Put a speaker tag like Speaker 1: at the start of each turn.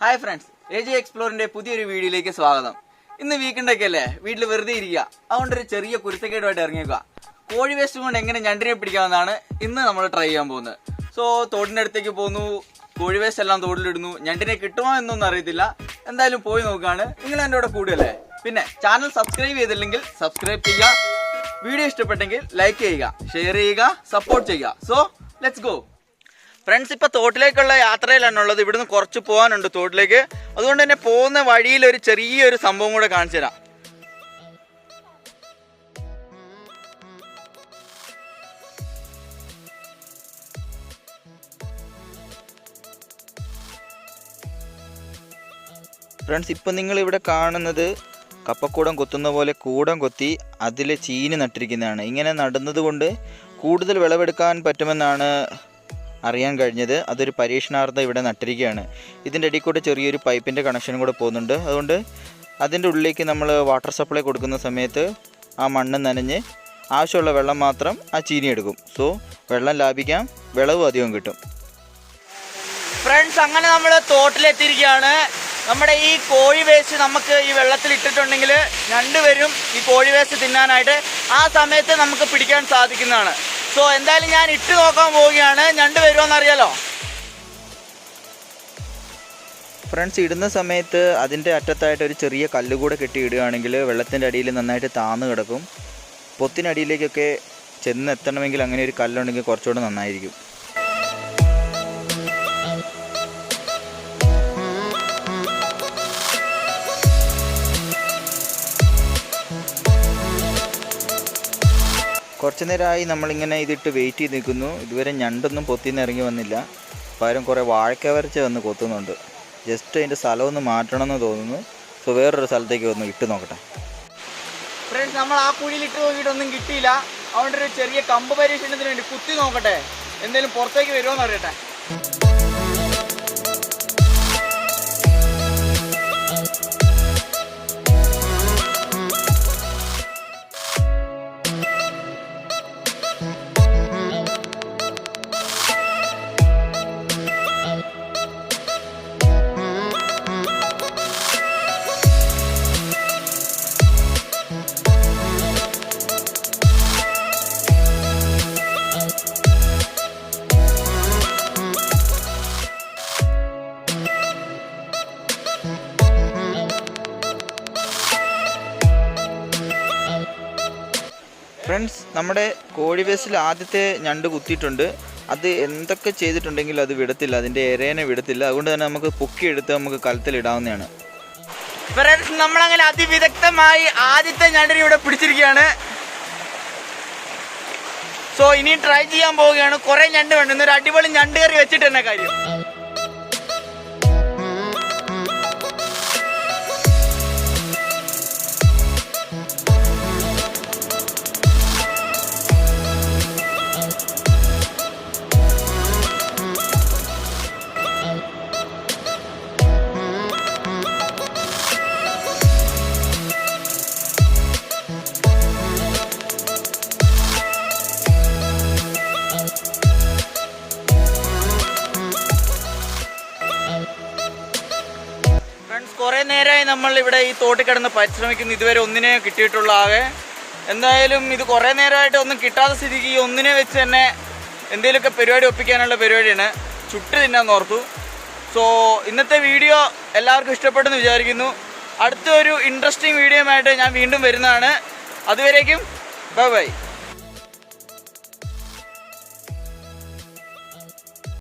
Speaker 1: Hi friends A G എക്സ്പ്ലോറിന്റെ പുതിയൊരു വീഡിയോയിലേക്ക് സ്വാഗതം. ഇന്ന് വീക്കെൻഡൊക്കെ അല്ലേ? വീട്ടിൽ വെറുതെ ഇരിക്കുക. അതുകൊണ്ട് ഒരു ചെറിയ കുരുത്തക്കേടുമായിട്ട് ഇറങ്ങിയേക്കുക. കോഴി വേസ്റ്റ് കൊണ്ട് എങ്ങനെ ഞണ്ടിനെ പിടിക്കാമെന്നാണ് ഇന്ന് നമ്മൾ ട്രൈ ചെയ്യാൻ പോകുന്നത്. സോ തോടിന്റെ അടുത്തേക്ക് പോകുന്നു. കോഴി വേസ്റ്റ് എല്ലാം തോടിലിടുന്നു. ഞണ്ടിനെ കിട്ടുമോ എന്നൊന്നും അറിയത്തില്ല. എന്തായാലും പോയി നോക്കുകയാണ്. നിങ്ങൾ എന്റെ കൂടെ കൂടുകയല്ലേ പിന്നെ ചാനൽ സബ്സ്ക്രൈബ് ചെയ്തില്ലെങ്കിൽ സബ്സ്ക്രൈബ് ചെയ്യുക. വീഡിയോ ഇഷ്ടപ്പെട്ടെങ്കിൽ ലൈക്ക് ചെയ്യുക ഷെയർ ചെയ്യുക സപ്പോർട്ട് ചെയ്യുക. സോ ലെറ്റ്സ് ഗോ ഫ്രണ്ട്സ് ഇപ്പൊ തോട്ടിലേക്കുള്ള യാത്രയിലാണ് ഉള്ളത് ഇവിടുന്ന് കുറച്ച് പോകാനുണ്ട് തോട്ടിലേക്ക്. അതുകൊണ്ട് തന്നെ പോകുന്ന വഴിയിൽ ഒരു ചെറിയൊരു സംഭവം കൂടെ കാണിച്ചു തരാം. ഫ്രണ്ട്സ് ഇപ്പം നിങ്ങൾ ഇവിടെ കാണുന്നത് കപ്പക്കൂടം കൊത്തുന്ന പോലെ കൂടം കൊത്തി അതിൽ ചീനി നട്ടിരിക്കുന്നതാണ്. ഇങ്ങനെ നടുന്നത് കൊണ്ട് കൂടുതൽ വിളവെടുക്കാൻ പറ്റുമെന്നാണ് അറിയാൻ കഴിഞ്ഞത് അതൊരു പരീക്ഷണാർത്ഥം ഇവിടെ നട്ടിരിക്കുകയാണ്. ഇതിന്റെ ഇടയിൽ കൂടെ ചെറിയൊരു പൈപ്പിന്റെ കണക്ഷനും കൂടെ പോകുന്നുണ്ട്. അതുകൊണ്ട് അതിന്റെ ഉള്ളിലേക്ക് നമ്മൾ വാട്ടർ സപ്ലൈ കൊടുക്കുന്ന സമയത്ത് ആ മണ്ണ് നനഞ്ഞ് ആവശ്യമുള്ള വെള്ളം മാത്രം ആ ചീനി എടുക്കും. സോ വെള്ളം ലാഭിക്കാം. വിളവും അധികം കിട്ടും. ഫ്രണ്ട്സ് അങ്ങനെ നമ്മൾ തോട്ടിലെത്തിയിരിക്കുകയാണ്. നമ്മുടെ ഈ കോഴി വേസ്റ്റ് നമുക്ക് ഈ വെള്ളത്തിൽ ഇട്ടിട്ടുണ്ടെങ്കിൽ രണ്ടുപേരും ഈ കോഴി വേസ്റ്റ് തിന്നാനായിട്ട് ആ സമയത്ത് നമുക്ക് പിടിക്കാൻ സാധിക്കുന്നതാണ്. സോ എന്തായാലും ഞാൻ ഇട്ട് നോക്കാൻ പോവുകയാണ്. ഞണ്ട് വരുമോന്നറിയാലോ ഫ്രണ്ട്സ് ഇടുന്ന സമയത്ത് അതിന്റെ അറ്റത്തായിട്ട് ഒരു ചെറിയ കല്ല് കൂടെ കെട്ടി ഇടുകയാണെങ്കിൽ വെള്ളത്തിന്റെ അടിയിൽ നന്നായിട്ട് താന്ന് കിടക്കും. പൊത്തിനടിയിലേക്കൊക്കെ ചെന്നെത്തണമെങ്കിൽ അങ്ങനെ ഒരു കല്ലുണ്ടെങ്കിൽ കുറച്ചുകൂടെ നന്നായിരിക്കും. കുറച്ച് നേരമായി നമ്മളിങ്ങനെ ഇതിട്ട് വെയിറ്റ് ചെയ്ത് നിൽക്കുന്നു. ഇതുവരെ ഞണ്ടൊന്നും പൊത്തിന്ന് ഇറങ്ങി വന്നില്ല. പകരം കുറേ വാഴക്കവരച്ച വന്ന് കൊത്തുന്നുണ്ട്. ജസ്റ്റ് അതിന്റെ സ്ഥലം ഒന്ന് മാറ്റണമെന്ന് തോന്നുന്നു. സോ വേറൊരു സ്ഥലത്തേക്ക് ഒന്ന് ഇട്ട് നോക്കട്ടെ. ഫ്രണ്ട്സ് നമ്മൾ ആ കുഴിയിൽ ഇട്ട് നോക്കിയിട്ടൊന്നും കിട്ടിയില്ല. അതുകൊണ്ട് ഒരു ചെറിയ കമ്പ് പരീക്ഷണത്തിന് വേണ്ടി കുത്തി നോക്കട്ടെ. എന്തെങ്കിലും പുറത്തേക്ക് വരുമോ എന്ന് അറിയട്ടെ. ഫ്രണ്ട്സ് നമ്മുടെ കോഴി വേസ്റ്റിൽ ആദ്യത്തെ ഞണ്ട് കുത്തിയിട്ടുണ്ട്. അത് എന്തൊക്കെ ചെയ്തിട്ടുണ്ടെങ്കിലും അത് വിടത്തില്ല. അതിന്റെ എരേനെ വിടത്തില്ല. അതുകൊണ്ട് തന്നെ നമുക്ക് പൊക്കിയെടുത്ത് നമുക്ക് കലത്തിലിടാവുന്നതാണ് ഫ്രണ്ട്സ് നമ്മളങ്ങനെ അതിവിദഗ്ധമായി ആദ്യത്തെ ഞണ്ടിനെ ഇവിടെ പിടിച്ചിരിക്കുകയാണ്. സോ ഇനി ട്രൈ ചെയ്യാൻ പോവുകയാണ്. കുറെ ഞണ്ട് വേണം. ഒരു അടിപൊളി ഞണ്ട് കറി വെച്ചിട്ട് തന്നെ കാര്യം. ഇവിടെ ഈ തോട്ടിൽ കിടന്ന് പരിശ്രമിക്കുന്നു ഇതുവരെ ഒന്നിനെ കിട്ടിയിട്ടുള്ള ആകെ. എന്തായാലും ഇത് കുറേ നേരമായിട്ട് ഒന്നും കിട്ടാത്ത സ്ഥിതിക്ക് ഈ ഒന്നിനെ വെച്ച് തന്നെ എന്തെങ്കിലുമൊക്കെ പരിപാടി ഒപ്പിക്കാനുള്ള പരിപാടിയാണ്. ചുട്ട് തിന്നാൻ ഓർത്തു. സോ ഇന്നത്തെ വീഡിയോ എല്ലാവർക്കും ഇഷ്ടപ്പെട്ടെന്ന് വിചാരിക്കുന്നു. അടുത്ത ഒരു ഇൻട്രസ്റ്റിംഗ് വീഡിയോയുമായിട്ട് ഞാൻ വീണ്ടും വരുന്നതാണ്. അതുവരേക്കും ബൈ ബൈ